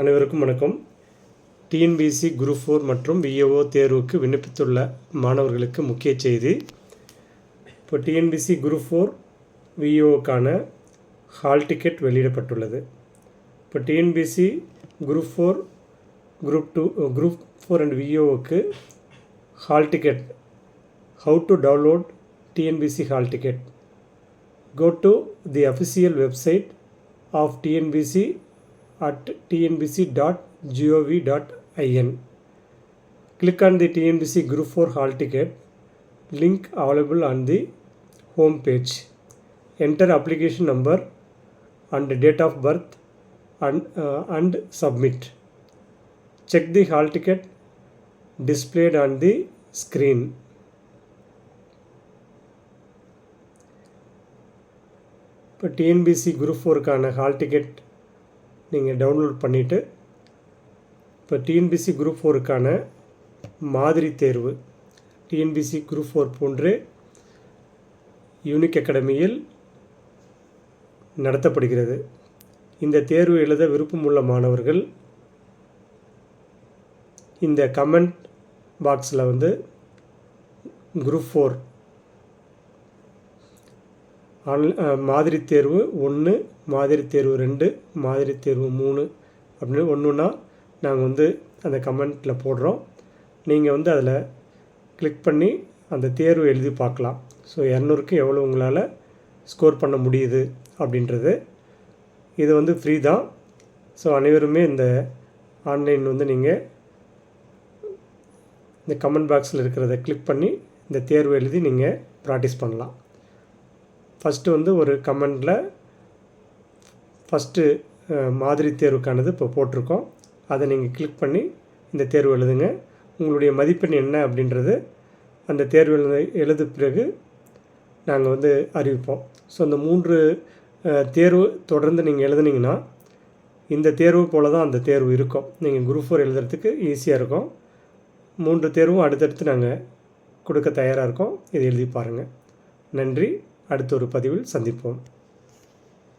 அனைவருக்கும் வணக்கம். TNPSC group four மற்றும் விஏஓ தேர்வுக்கு விண்ணப்பித்துள்ள மாணவர்களுக்கு முக்கிய செய்தி. இப்போ டிஎன்பிசி குரூப் ஃபோர் விஏஓக்கான ஹால் டிக்கெட் வெளியிடப்பட்டுள்ளது. இப்போ TNPSC group four group two group four and விஏஓக்கு hall ticket. How to download TNPSC hall ticket. Go to the official website of TNBC at tnbc.gov.in. Click on the TNBC Group 4 Hall Ticket link available on the home page. Enter application number and date of birth and, uh, and submit. Check the hall ticket displayed on the screen. இப்போ TNPSC group ஃபோருக்கான hall ticket நீங்கள் download பண்ணிவிட்டு இப்போ TNPSC group ஃபோருக்கான மாதிரி தேர்வு. TNPSC group four போன்று Unique அகாடமியில் நடத்தப்படுகிறது. இந்த தேர்வு எழுத விருப்பமுள்ள மாணவர்கள் இந்த கமெண்ட் பாக்ஸில் வந்து குரூப் ஃபோர் ஆன்ல மாதிரி தேர்வு ஒன்று மாதிரி தேர்வு ரெண்டு மாதிரி தேர்வு மூணு அப்படின்னு ஒன்று ஒன்றா நாங்கள் வந்து அந்த கமெண்ட்டில் போடுறோம். நீங்கள் வந்து அதில் கிளிக் பண்ணி அந்த தேர்வு எழுதி பார்க்கலாம். ஸோ இரநூறுக்கு எவ்வளோ உங்களால் ஸ்கோர் பண்ண முடியுது அப்படின்றது. இது வந்து ஃப்ரீ தான். ஸோ அனைவருமே இந்த ஆன்லைன் வந்து நீங்கள் இந்த கமெண்ட் பாக்ஸில் இருக்கிறத கிளிக் பண்ணி இந்த தேர்வு எழுதி நீங்கள் ப்ராக்டிஸ் பண்ணலாம். ஃபஸ்ட்டு வந்து ஒரு கமெண்டில் ஃபஸ்ட்டு மாதிரி தேர்வுக்கானது இப்போ போட்டிருக்கோம். அதை நீங்கள் கிளிக் பண்ணி இந்த தேர்வு எழுதுங்க. உங்களுடைய மதிப்பெண் என்ன அப்படின்றது அந்த தேர்வு எழுத எழுத பிறகு நாங்கள் வந்து அறிவிப்போம். ஸோ அந்த மூன்று தேர்வு தொடர்ந்து நீங்கள் எழுதுனீங்கன்னா இந்த தேர்வு போல் தான் அந்த தேர்வு இருக்கும். நீங்கள் குரூப் ஃபோர் எழுதுறதுக்கு ஈஸியாக இருக்கும். மூன்று தேர்வும் அடுத்தடுத்து நாங்கள் கொடுக்க தயாராக இருக்கோம். இதை எழுதி பாருங்கள் நன்றி. அடுத்த ஒரு பதிவில் சந்திப்போம்.